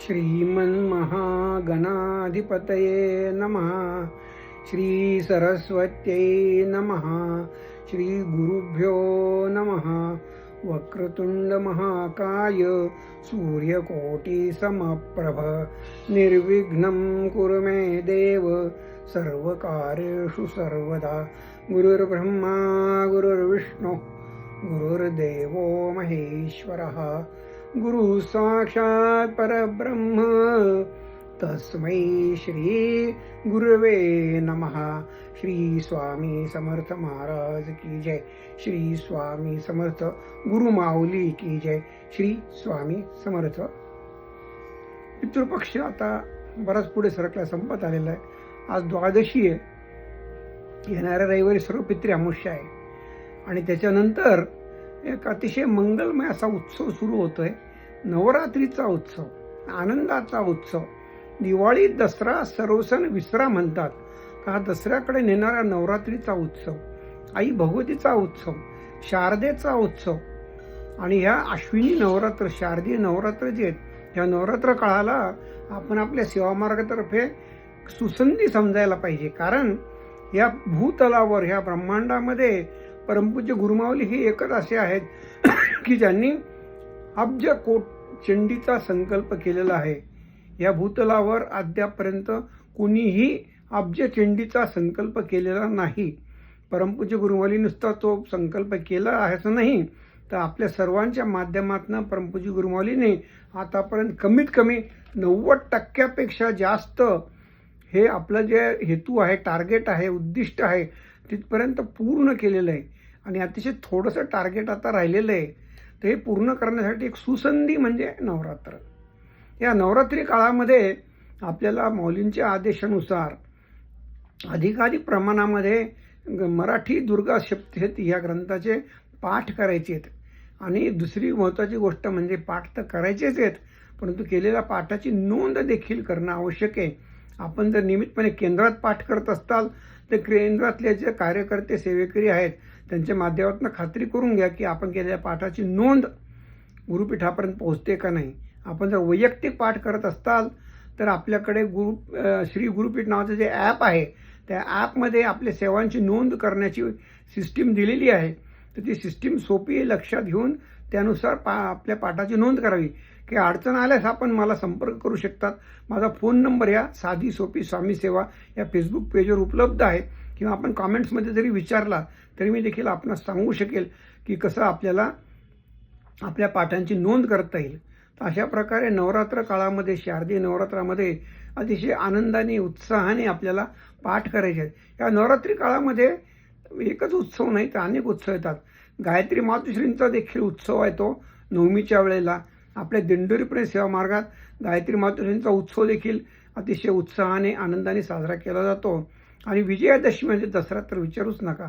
श्रीमन्महागणाधिपतये नमः। श्रीसरस्वत्यै नमः। श्रीगुरुभ्यो नमः। वक्रतुण्डमहाकाय सूर्यकोटिसमप्रभ। निर्विघ्नं कुरु मे देव। सर्वकार्येषु सर्वदा। गुरुर्ब्रह्मा गुरुर्विष्णुः गुरुर्देवो महेश्वरः। गुरु साक्षात् परब्रह्म। तस्मै श्री गुरवे नमः। श्री स्वामी समर्थ महाराज की जय। श्री स्वामी समर्थ गुरु माऊली की जय। श्री स्वामी समर्थ। पितृपक्ष आता बराच पुढे सरकला संपत आलेला आहे. आज द्वादशी आहे. येणाऱ्या रविवारी सर्व पितृ अमुष्य आहे. आणि त्याच्यानंतर एक अतिशय मंगलमय असा उत्सव सुरू होतोय. नवरात्रीचा उत्सव आनंदाचा उत्सव. दिवाळी दसरा सर्वसण विसरा म्हणतात. हा दसऱ्याकडे नेणारा नवरात्रीचा उत्सव आई भगवतीचा उत्सव शारदेचा उत्सव. आणि ह्या अश्विनी नवरात्र शारदीय नवरात्र जे आहेत ह्या नवरात्र काळाला आपण आपल्या सेवामार्गातर्फे सुसंधी समजायला पाहिजे. कारण या भूतलावर ह्या ब्रह्मांडामध्ये परमपूज्य गुरुमावली हे एकच असे आहेत की ज्यांनी अब्ज कोट चंडीचा संकल्प केलेला आहे. या भूतलावर अद्यापर्यंत कुणीही अब्ज चंडीचा संकल्प केलेला नाही. परमपूज्य गुरुमावली नुसता तो संकल्प केला आहे असं नाही तर आपल्या सर्वांच्या माध्यमातून परमपूज्य गुरुमावलीने आतापर्यंत कमीत कमी नव्वद टक्क्यापेक्षा जास्त हे आपलं जे हेतू आहे टार्गेट आहे उद्दिष्ट आहे तिथपर्यंत पूर्ण केलेलं आहे. आणि अतिशय थोडंसं टार्गेट आता राहिलेलं आहे. तर हे पूर्ण करण्यासाठी एक सुसंधी म्हणजे नवरात्र. या नवरात्री काळामध्ये आपल्याला मौलींच्या आदेशानुसार अधिकाधिक प्रमाणामध्ये ग- मराठी दुर्गा सप्तशती ह्या ग्रंथाचे पाठ करायचे आहेत. आणि दुसरी महत्त्वाची गोष्ट म्हणजे पाठ तर करायचेच आहेत परंतु केलेल्या पाठाची नोंद देखील करणं आवश्यक आहे. आपण जर नियमितपणे केंद्रात पाठ करत असताल तर केंद्रातले जे कार्यकर्ते सेवेकरी आहेत त्यांच्या माध्यमातून खात्री करून घ्या की आपण केलेल्या पाठाची नोंद गुरुपीठापर्यंत पोहोचते का नाही. आपण जर वैयक्तिक पाठ करत असताल तर आपल्याकडे गुरु श्री गुरुपीठ नावाचं जे ॲप आहे त्या ॲपमध्ये आपल्या सेवांची नोंद करण्याची सिस्टीम दिलेली आहे. तर ती सिस्टीम सोपी लक्षात घेऊन त्यानुसार पा आपल्या पाठाची नोंद करावी. की अडचण आल्यास आपण मला संपर्क करू शकतात. माझा फोन नंबर या साधी सोपी स्वामी सेवा या फेसबुक पेजवर उपलब्ध आहे. किंवा आपण कॉमेंट्समध्ये जरी विचारला तरी मी देखील आपणास सांगू शकेल की कसं आपल्याला आपल्या पाठांची नोंद करता येईल. तर अशा प्रकारे नवरात्र काळामध्ये शारदीय नवरात्रामध्ये अतिशय आनंदाने उत्साहाने आपल्याला पाठ करायचे आहेत. या नवरात्री काळामध्ये एकच उत्सव नाही तर अनेक उत्सव येतात. गायत्री मातुश्रींचा देखील उत्सव आहे तो नवमीच्या वेळेला. आपल्या दिंडोरीपुणे सेवा मार्गात गायत्री मातुश्रींचा उत्सव देखील अतिशय उत्साहाने आनंदाने साजरा केला जातो. आणि विजयादशमी म्हणजे दसरा तर विचारूच नका.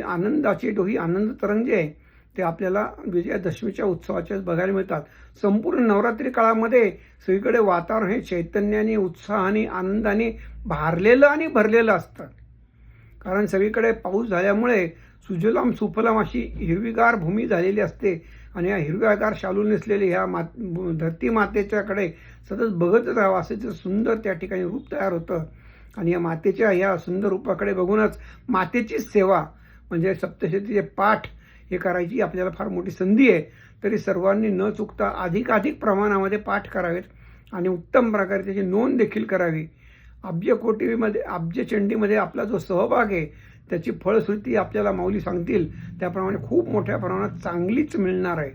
आनंदाची डोही आनंद तरंग जे आहे. ते आपल्याला विजयादशमीच्या उत्सवाच्या बघायला मिळतात. संपूर्ण नवरात्री काळामध्ये सगळीकडे वातावरण हे चैतन्याने उत्साहाने आनंदाने भारलेलं आणि भरलेलं असतं. कारण सगळीकडे पाऊस झाल्यामुळे सुजलाम सुफलाम अशी हिरवीगार भूमी झालेली असते. आणि या हिरव्यागार शालू नेसलेली ह्या मात धरती मातेच्याकडे सतत बघतच राहावं असं सुंदर त्या ठिकाणी रूप तयार होतं. आणि या मातेच्या या सुंदर रूपाकडे बघूनच मातेचीच सेवा म्हणजे सप्तशतीचे पाठ हे करायची आपल्याला फार मोठी संधी आहे. तरी सर्वांनी न चुकता अधिकाधिक प्रमाणामध्ये पाठ करावेत आणि उत्तम प्रकारे त्याची नोंद देखील करावी. अब्ज कोटीमध्ये अब्ज चंडीमध्ये आपला जो सहभाग आहे त्याची फळश्रुती आपल्याला माऊली सांगतील. त्याप्रमाणे खूप मोठ्या प्रमाणात चांगलीच मिळणार आहे.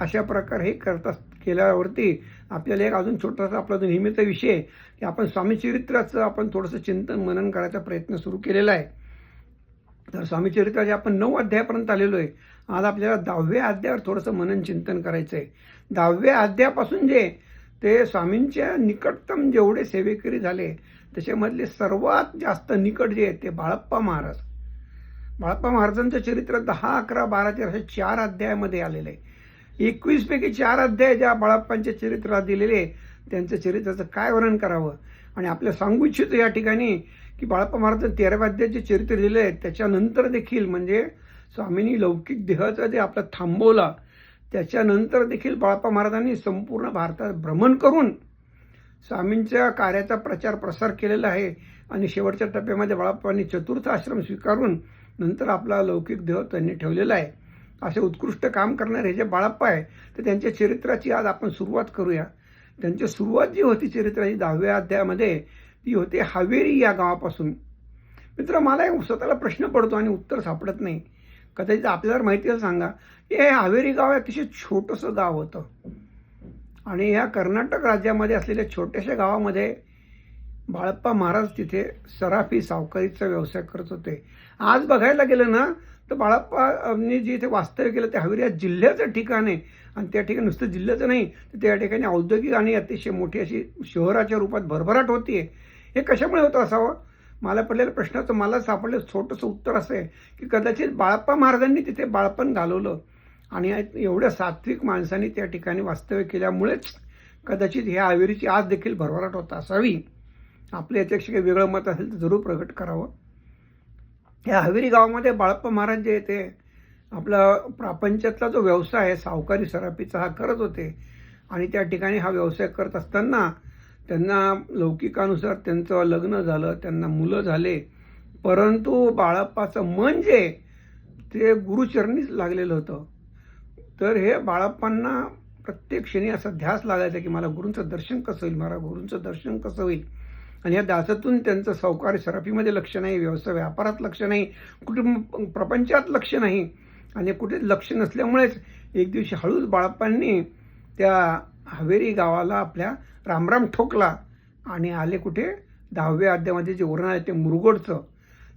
अशा प्रकारे हे करता केल्यावरती आपल्याला एक अजून छोटासा आपला जो नेहमीचा विषय आहे की आपण स्वामीचरित्राचं आपण थोडंसं चिंतन मनन करायचा प्रयत्न सुरू केलेला आहे. तर स्वामीचरित्राचे आपण नऊ अध्यायापर्यंत आलेलो आहे. आज आपल्याला दहाव्या अध्यायावर थोडंसं मनन चिंतन करायचं आहे. दहाव्या अध्यायापासून जे ते स्वामींच्या निकटतम जेवढे सेवेकरी झाले त्याच्यामधले सर्वात जास्त निकट जे आहे ते बाळप्पा महाराज. बाळप्पा महाराजांचं चरित्र दहा अकरा बारा तेरा असे चार अध्यायामध्ये आलेलं आहे. एकवीसपैकी चार अध्याय ज्या बाळाप्पांच्या चरित्रात दिलेले त्यांचं चरित्राचं काय वर्णन करावं? आणि आपल्या सांगू इच्छितो या ठिकाणी की बाळाप्पा महाराज तेराव्या अध्यायाचे चरित्र दिले आहे त्याच्यानंतर देखील म्हणजे स्वामींनी लौकिक देहाचा जे आपला थांबवला त्याच्यानंतर देखील बाळाप्पा महाराजांनी संपूर्ण भारतात भ्रमण करून स्वामींच्या कार्याचा प्रचार प्रसार केलेला आहे. आणि शेवटच्या टप्प्यामध्ये बाळाप्पांनी चतुर्थ आश्रम स्वीकारून नंतर आपला लौकिक देह त्यांनी ठेवलेला आहे. असे उत्कृष्ट काम करणारे हे जे बाळाप्पा आहे तर त्यांच्या चरित्राची आज आपण सुरुवात करूया. त्यांची सुरुवात जी होती चरित्राची दहाव्या अध्यायामध्ये ती होते हावेरी या गावापासून. मित्र मला एक स्वतःला प्रश्न पडतो आणि उत्तर सापडत नाही. कदाचित आपल्याला माहिती असेल सांगा. हे हावेरी गाव अतिशय छोटंसं गाव होतं. आणि ह्या कर्नाटक राज्यामध्ये असलेल्या छोट्याशा गावामध्ये बाळप्पा महाराज तिथे सराफी सावकारीचा व्यवसाय करत होते. आज बघायला गेलं ना तर बाळप्पांनी जे इथे वास्तव्य केलं ते हवेरी या जिल्ह्याचं ठिकाण आहे. आणि त्या ठिकाणी नुसतं जिल्ह्याचं नाही तर त्या ठिकाणी औद्योगिक आणि अतिशय मोठी अशी शहराच्या रूपात भरभराट होतीये हे कशामुळे होतं असावं? मला पडलेल्या प्रश्नाचं मला सापडलं छोटंसं उत्तर असं आहे की कदाचित बाळप्पा महाराजांनी तिथे बाळपण घालवलं. आणि एवढ्या सात्विक माणसांनी त्या ठिकाणी वास्तव्य केल्यामुळेच कदाचित ह्या आवेरीची आज देखील भरभराट होत असावी. आपले याच्यापेक्षा काही वेगळं मत असेल तर जरूर प्रकट करावं. या हवेरी गावामध्ये बाळप्पा महाराज जे ते आपला प्रापंचातला जो व्यवसाय आहे सावकारी सरापीचा हा करत होते. आणि त्या ठिकाणी हा व्यवसाय करत असताना त्यांना लौकिकानुसार त्यांचं लग्न झालं त्यांना मुलं झाले. परंतु बाळप्पाचं मन जे ते गुरुचरणीच लागलेलं होतं. तर हे बाळप्पांना प्रत्येक क्षणी असा ध्यास लागायचा की मला गुरूंचं दर्शन कसं होईल? मला गुरूंचं दर्शन कसं होईल? आणि या दासातून त्यांचं सावकार शराफीमध्ये लक्ष नाही व्यवसाय व्यापारात लक्ष नाही कुठे प्रपंचात लक्ष नाही आणि कुठे लक्ष नसल्यामुळेच एक दिवशी हळूच बाळप्पांनी त्या हवेरी गावाला आपल्या रामराम ठोकला आणि आले कुठे? दहाव्या अध्यामध्ये जे वर्णन आहे ते मुरगोडचं.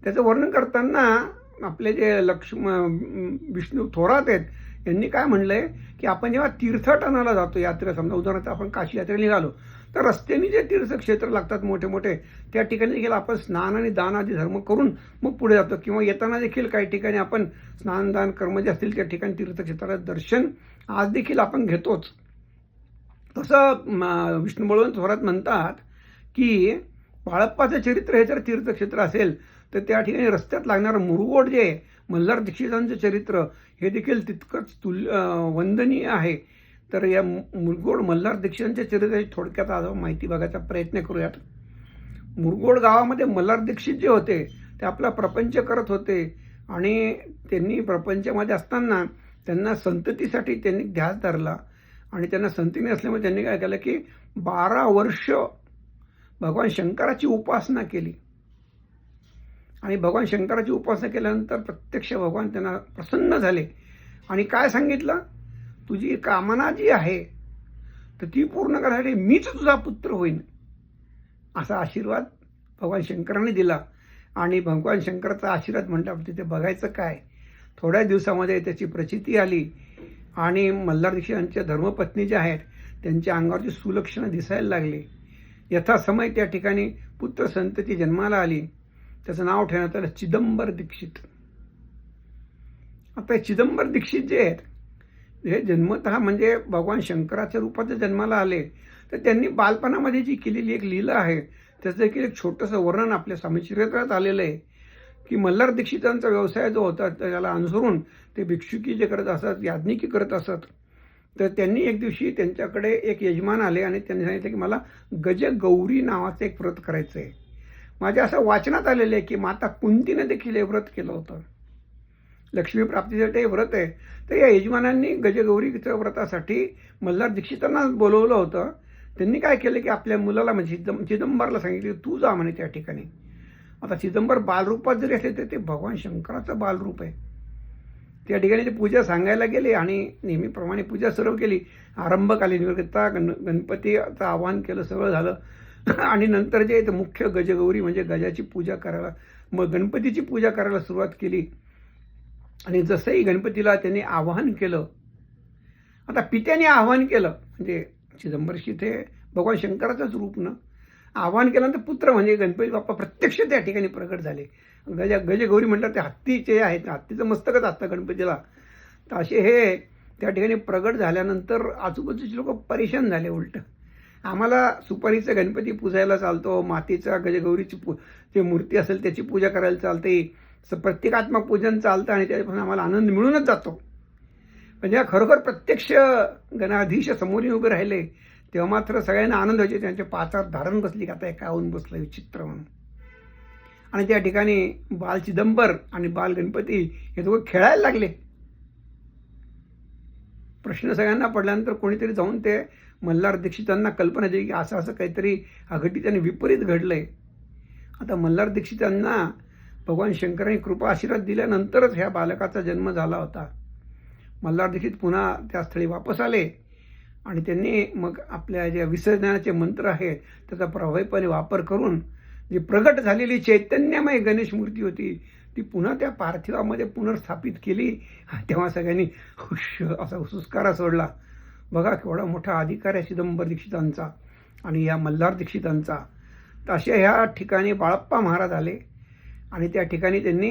त्याचं वर्णन करताना आपले जे लक्ष्म विष्णू थोरात आहेत यांनी काय म्हणलं आहे की आपण जेव्हा तीर्थटनाला जातो यात्रा समजा उदाहरणार्थ आपण काशी यात्रेला निघालो तर रस्त्याने जे तीर्थक्षेत्र लागतात मोठे मोठे त्या ठिकाणी देखील आपण स्नान आणि दान आदी धर्म करून मग पुढे जातो. किंवा येताना देखील काही ठिकाणी आपण स्नान दान कर्म जे असतील त्या ठिकाणी तीर्थक्षेत्राचं दर्शन आज देखील आपण घेतोच. तसं विष्णू बळवंत थोरात म्हणतात की बाळप्पाचं चरित्र हे जर तीर्थक्षेत्र असेल तर त्या ठिकाणी रस्त्यात लागणारं मुरगोड जे मल्हार दीक्षितांचं चरित्र हे देखील तितकंच तुल्य वंदनीय आहे. तर या मुरगोड मल्हार दीक्षितांच्या चरित्राची थोडक्यात आज माहिती बघायचा प्रयत्न करूयात. मुरगोड गावामध्ये मल्हार दीक्षित जे होते ते आपला प्रपंच करत होते आणि त्यांनी प्रपंचामध्ये असताना त्यांना संततीसाठी त्यांनी ध्यास धरला. आणि त्यांना संतती असल्यामुळे त्यांनी काय केलं की बारा वर्ष भगवान शंकराची उपासना केली. आणि भगवान शंकराची उपासना केल्यानंतर प्रत्यक्ष भगवान त्यांना प्रसन्न झाले. आणि काय सांगितलं? तुझी कामना जी आहे तर ती पूर्ण करण्यासाठी मीच तुझा पुत्र होईन. असा आशीर्वाद भगवान शंकराने दिला. आणि भगवान शंकराचा आशीर्वाद म्हटल्यावर तिथे बघायचं काय? थोड्या दिवसामध्ये त्याची प्रचिती आली. आणि मल्हार दीक्षित यांच्या धर्मपत्नी ज्या आहेत त्यांच्या अंगावरची सुलक्षणं दिसायला लागली. यथासमय त्या ठिकाणी पुत्र संतती जन्माला आली. त्याचं नाव ठेवण्यात आलं चिदंबर दीक्षित. आता चिदंबर दीक्षित जे आहेत हे जन्मत म्हणजे भगवान शंकराच्या रूपात जन्माला आले. तर त्यांनी बालपणामध्ये जी केलेली एक लीला आहे त्याचं देखील एक छोटंसं वर्णन आपल्या स्वामी आलेलं आहे. की मल्हार दीक्षितांचा व्यवसाय जो होता त्याला अनुसरून ते भिक्षुकी जे करत असत याज्ञिकी करत असत. तर त्यांनी एक दिवशी त्यांच्याकडे एक यजमान आले आणि त्यांनी सांगितलं की मला गजगौरी नावाचं एक व्रत करायचं आहे माझ्या असं वाचनात आलेलं आहे की माता कुंतीने देखील हे व्रत केलं होतं. लक्ष्मी प्राप्तीसाठी व्रत आहे. तर या यजमानांनी गजगौरीचं व्रतासाठी मल्हार दीक्षितांना बोलवलं होतं. त्यांनी काय केलं की आपल्या मुलाला म्हणजे चिदं चिदंबरला सांगितलं तू जा म्हणे त्या ठिकाणी. आता चिदंबर बालरूपात जरी असले तर ते भगवान शंकराचं बालरूप आहे. त्या ठिकाणी ते पूजा सांगायला गेले आणि नेहमीप्रमाणे पूजा सर्व केली. आरंभकालीन करता गण गणपतीचं आवाहन केलं सगळं झालं. आणि नंतर जे मुख्य गजगौरी म्हणजे गजाची पूजा करायला मग गणपतीची पूजा करायला सुरुवात केली. आणि जसंही गणपतीला त्याने आवाहन केलं आता पित्याने आवाहन केलं म्हणजे चिदंबरशी ते भगवान शंकराचंच रूप ना आवाहन केल्यानंतर पुत्र म्हणजे गणपती बाप्पा प्रत्यक्ष त्या ठिकाणी प्रकट झाले. गज गजगौरी म्हणतात ते हत्तीचे आहेत हत्तीचं मस्तकच असतं गणपतीला. तर असे हे त्या ठिकाणी प्रगट झाल्यानंतर आजूबाजूचे लोक परेशान झाले उलट. आम्हाला सुपारीचा गणपती पूजायला चालतो मातीचा गजगौरीची पू जे मूर्ती असेल त्याची पूजा करायला चालते प्रत्येकात्मक पूजन चालतं आणि त्याच्यापासून आम्हाला आनंद मिळूनच जातो. म्हणजे पण जेव्हा खरोखर प्रत्यक्ष गणाधीश समोर उभे राहिले तेव्हा मात्र सगळ्यांना आनंद व्हायचे. त्यांच्या पाचात धारण बसली की आता हे होऊन बसलं विचित्र म्हणून. आणि त्या ठिकाणी बाल चिदंबर आणि बाल गणपती हे दोघं खेळायला लागले. प्रश्न सगळ्यांना पडल्यानंतर कोणीतरी जाऊन ते मल्हार दीक्षितांना कल्पना दिली की असं असं काहीतरी अघटित आणि विपरीत घडलं आहे आता मल्हार दीक्षितांना भगवान शंकरांनी कृपा आशीर्वाद दिल्यानंतरच ह्या बालकाचा जन्म झाला होता. मल्हार दीक्षित पुन्हा त्या स्थळी वापस आले आणि त्यांनी मग आपल्या ज्या विसर्जनाचे मंत्र आहेत त्याचा प्रभावीपणे वापर करून जी प्रगट झालेली चैतन्यमय गणेश मूर्ती होती ती पुन्हा त्या पार्थिवामध्ये पुनर्स्थापित केली. तेव्हा सगळ्यांनी हुश असा सुस्कारा सोडला. बघा केवढा मोठा अधिकार आहे चिदंबर दीक्षितांचा आणि या मल्हार दीक्षितांचा. तर अशा ह्या ठिकाणी बाळप्पा महाराज आले. आणि त्या ठिकाणी त्यांनी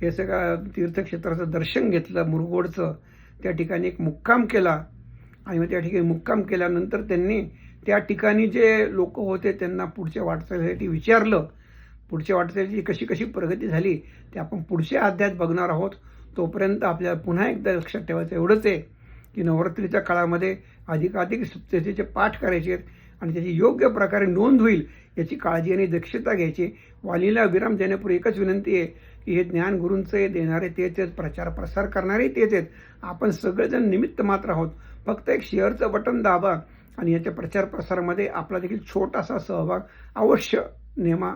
हे सगळं तीर्थक्षेत्राचं दर्शन घेतलं मुरगोडचं. त्या ठिकाणी एक मुक्काम केला. आणि मग त्या ठिकाणी मुक्काम केल्यानंतर त्यांनी त्या ठिकाणी जे लोक होते त्यांना पुढच्या वाटचालीसाठी विचारलं. पुढच्या वाटचालीची कशी कशी प्रगती झाली ते आपण पुढच्या अध्यायात बघणार आहोत. तोपर्यंत आपल्याला पुन्हा एकदा लक्षात ठेवायचं एवढंच आहे की नवरात्रीच्या काळामध्ये अधिकाधिक सप्तशतीचे पाठ करायचे आहेत. आणि त्याची योग्य प्रकारे नोंद होईल याची काळजी आणि दक्षता घ्यायची. वालीला विराम देण्यापूर्वी एकच विनंती आहे की हे ज्ञान गुरूंचे देणारे तेच आहेत प्रचार प्रसार करणारे तेच आहेत. आपण सगळेजण निमित्त मात्र आहोत. फक्त एक शेअरचं बटन दाबा आणि याच्या प्रचार प्रसारामध्ये आपला देखील छोटासा सहभाग अवश्य नेमा.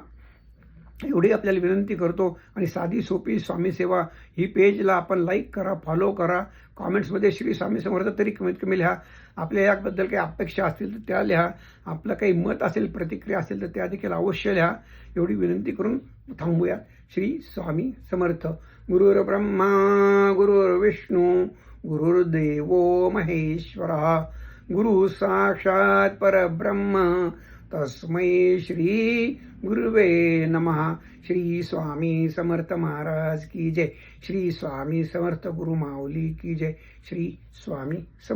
एवढी आपल्याला विनंती करतो आणि साधी सोपी स्वामी सेवा ही पेजला आपण लाईक करा फॉलो करा. कॉमेंट्समध्ये श्री स्वामी समर्थ तरी कमीत कमी लिहा. आपल्या याबद्दल काही अपेक्षा असतील तर त्या लिहा. आपलं काही मत असेल प्रतिक्रिया असेल तर त्या देखील अवश्य लिहा. एवढी विनंती करून थांबूया. श्री स्वामी समर्थ. गुरुर ब्रह्मा गुरुर्विष्णू विष्णू गुरुर्देवो महेश्वरा. गुरु साक्षात परब्रह्म तस्मै श्री गुरुवे नमः। श्री स्वामी समर्थ महाराज की जय। श्री स्वामी समर्थ गुरु माऊली की जय। श्री स्वामी समर्थ